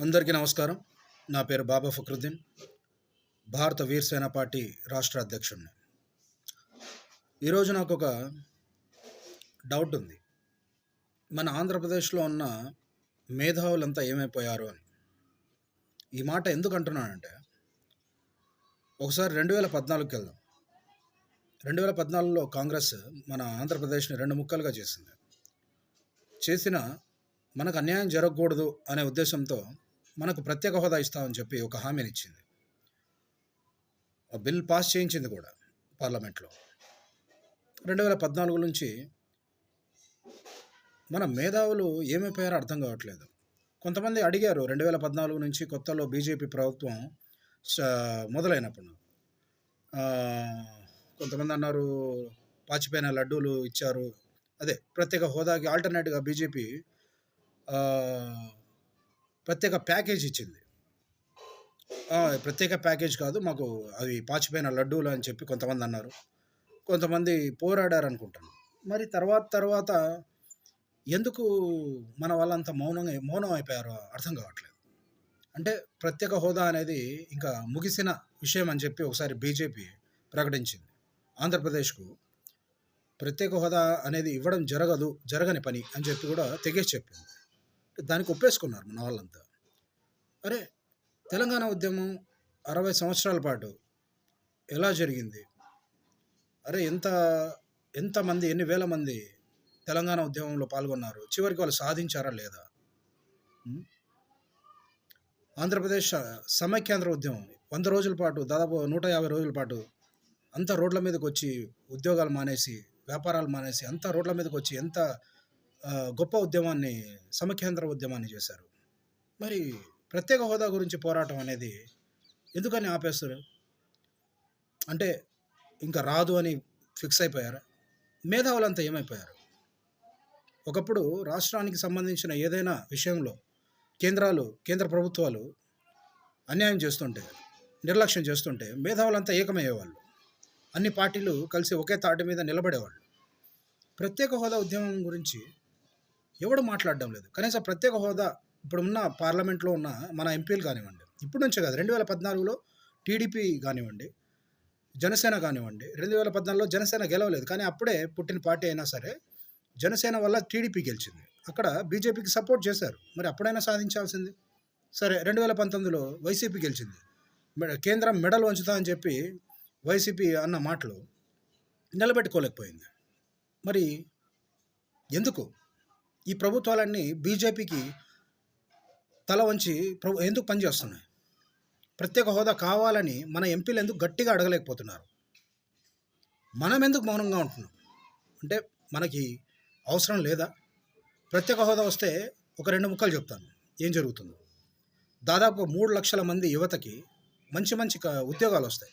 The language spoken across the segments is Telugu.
అందరికీ నమస్కారం. నా పేరు బాబా ఫక్రుద్దీన్. భారత వీరసేన పార్టీ రాష్ట్ర అధ్యక్షుడిని ఈరోజు నాకు ఒక డౌట్ ఉంది. మన ఆంధ్రప్రదేశ్లో ఉన్న మేధావులంతా ఏమైపోయారు అని. ఈ మాట ఎందుకు అంటున్నానంటే ఒకసారి రెండు వేల పద్నాలుగుకి వెళ్దాం. రెండు వేల పద్నాలుగులో కాంగ్రెస్ మన ఆంధ్రప్రదేశ్ని రెండు ముక్కలుగా చేసింది. చేసిన మనకు అన్యాయం జరగకూడదు అనే ఉద్దేశంతో మనకు ప్రత్యేక హోదా ఇస్తామని చెప్పి ఒక హామీని ఇచ్చింది ఆ బిల్ పాస్ చేయించింది కూడా పార్లమెంట్లో. రెండు వేల పద్నాలుగు నుంచి మన మేధావులు ఏమైపోయారో అర్థం కావట్లేదు. కొంతమంది అడిగారు రెండు వేల పద్నాలుగు నుంచి కొత్తలో బీజేపీ ప్రభుత్వం మొదలైనప్పుడు. కొంతమంది అన్నారు పాచిపోయిన లడ్డూలు ఇచ్చారు. అదే ప్రత్యేక హోదాకి ఆల్టర్నేట్గా బీజేపీ ప్రత్యేక ప్యాకేజ్ ఇచ్చింది. ప్రత్యేక ప్యాకేజ్ కాదు మాకు అవి పాచిపోయిన లడ్డూలు అని చెప్పి కొంతమంది అన్నారు. కొంతమంది పోరాడారు అనుకుంటాను మరి తర్వాత తర్వాత ఎందుకు మన వాళ్ళంత మౌనంగా మౌనం అయిపోయారో అర్థం కావట్లేదు. అంటే ప్రత్యేక హోదా అనేది ఇంకా ముగిసిన విషయం అని చెప్పి ఒకసారి బీజేపీ ప్రకటించింది. ఆంధ్రప్రదేశ్కు ప్రత్యేక హోదా అనేది ఇవ్వడం జరగదు జరగని పని అని చెప్పి కూడా తెగేసి చెప్పింది. దానికి ఒప్పేసుకున్నారు మన వాళ్ళంతా. అరే తెలంగాణ ఉద్యమం అరవై సంవత్సరాల పాటు ఎలా జరిగింది? అరే ఎంత ఎంతమంది ఎన్ని వేల మంది తెలంగాణ ఉద్యమంలో పాల్గొన్నారు? చివరికి వాళ్ళు సాధించారా లేదా? ఆంధ్రప్రదేశ్ సమైక్యాంధ్ర ఉద్యమం వంద రోజుల పాటు దాదాపు నూట యాభై రోజుల పాటు అంత రోడ్ల మీదకి వచ్చి ఉద్యోగాలు మానేసి వ్యాపారాలు మానేసి అంత రోడ్ల మీదకి వచ్చి ఎంత గొప్ప ఉద్యమాన్ని సమకేంద్ర ఉద్యమాన్ని చేశారు. మరి ప్రత్యేక హోదా గురించి పోరాటం అనేది ఎందుకని ఆపేస్తారు? అంటే ఇంకా రాదు అని ఫిక్స్ అయిపోయారు? మేధావులంతా ఏమైపోయారు? ఒకప్పుడు రాష్ట్రానికి సంబంధించిన ఏదైనా విషయంలో కేంద్రాలు కేంద్ర ప్రభుత్వాలు అన్యాయం చేస్తుంటే నిర్లక్ష్యం చేస్తుంటే మేధావులంతా ఏకమయ్యేవాళ్ళు. అన్ని పార్టీలు కలిసి ఒకే తాటి మీద నిలబడేవాళ్ళు. ప్రత్యేక హోదా ఉద్యమం గురించి ఎవడు మాట్లాడడం లేదు. కనీసం ప్రత్యేక హోదా ఇప్పుడు ఉన్న పార్లమెంట్లో ఉన్న మన ఎంపీలు కానివ్వండి. ఇప్పుడు నుంచే కాదు రెండు వేల పద్నాలుగులో టీడీపీ కానివ్వండి జనసేన కానివ్వండి రెండు వేల పద్నాలుగులో జనసేన గెలవలేదు. కానీ అప్పుడే పుట్టిన పార్టీ అయినా సరే జనసేన వల్ల టీడీపీ గెలిచింది. అక్కడ బీజేపీకి సపోర్ట్ చేశారు. మరి అప్పుడైనా సాధించాల్సింది? సరే రెండు వేల పంతొమ్మిదిలో వైసీపీ గెలిచింది. కేంద్రం మెడల్ వంచుతా అని చెప్పి వైసీపీ అన్న మాటలు నిలబెట్టుకోలేకపోయింది. మరి ఎందుకు? ఈ ప్రభుత్వాలన్నీ బీజేపీకి తల వంచి ప్రభు ఎందుకు పనిచేస్తున్నాయి ప్రత్యేక హోదా కావాలని మన ఎంపీలు ఎందుకు గట్టిగా అడగలేకపోతున్నారు? మనం ఎందుకు మౌనంగా ఉంటున్నాం? అంటే మనకి అవసరం లేదా? ప్రత్యేక హోదా వస్తే ఒక రెండు ముక్కలు చెప్తాను. ఏం జరుగుతుందో? దాదాపు మూడు లక్షల మంది యువతకి మంచి మంచి ఉద్యోగాలు వస్తాయి.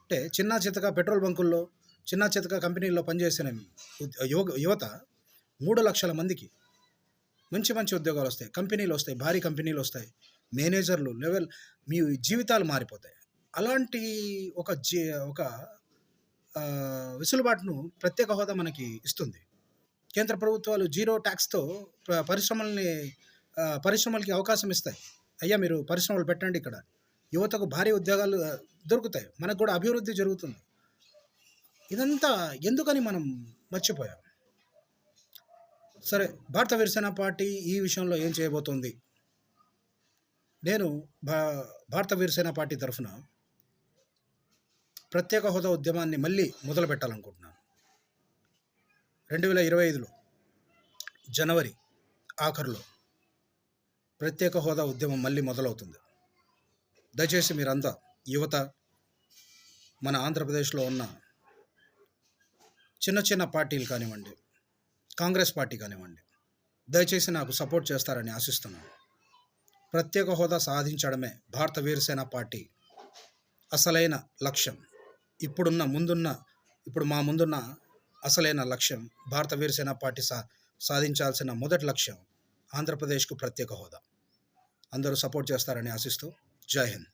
అంటే చిన్న చితక పెట్రోల్ బంకుల్లో చిన్న చితక కంపెనీల్లో పనిచేసిన యువ యువత మూడు లక్షల మందికి మంచి మంచి ఉద్యోగాలు వస్తాయి. కంపెనీలు వస్తాయి. భారీ కంపెనీలు వస్తాయి. మేనేజర్లు లెవెల్ మీ జీవితాలు మారిపోతాయి. అలాంటి ఒక జీ ఒక వెసులుబాటును ప్రత్యేక హోదా మనకి ఇస్తుంది. కేంద్ర ప్రభుత్వాలు జీరో ట్యాక్స్తో పరిశ్రమల్ని పరిశ్రమలకి అవకాశం ఇస్తాయి. అయ్యా మీరు పరిశ్రమలు పెట్టండి ఇక్కడ. యువతకు భారీ ఉద్యోగాలు దొరుకుతాయి. మనకు కూడా అభివృద్ధి జరుగుతుంది. ఇదంతా ఎందుకని మనం మర్చిపోయాం? సరే భారత వీరసేన పార్టీ ఈ విషయంలో ఏం చేయబోతోంది? నేను భా భారత వీరసేన పార్టీ తరఫున ప్రత్యేక హోదా ఉద్యమాన్ని మళ్ళీ మొదలు పెట్టాలనుకుంటున్నాను రెండు వేల ఇరవై ఐదులో జనవరి ఆఖరులో ప్రత్యేక హోదా ఉద్యమం మళ్ళీ మొదలవుతుంది. దయచేసి మీరంతా యువత మన ఆంధ్రప్రదేశ్లో ఉన్న చిన్న చిన్న పార్టీలు కానివ్వండి కాంగ్రెస్ పార్టీ కానివ్వండి దయచేసి నాకు సపోర్ట్ చేస్తారని ఆశిస్తున్నాను. ప్రత్యేక హోదా సాధించడమే భారత వీరసేన పార్టీ అసలైన లక్ష్యం. ఇప్పుడున్న ముందున్న ఇప్పుడు మా ముందున్న అసలైన లక్ష్యం భారత వీరసేన పార్టీ సా సాధించాల్సిన మొదటి లక్ష్యం ఆంధ్రప్రదేశ్కు ప్రత్యేక హోదా. అందరూ సపోర్ట్ చేస్తారని ఆశిస్తూ జై హింద్.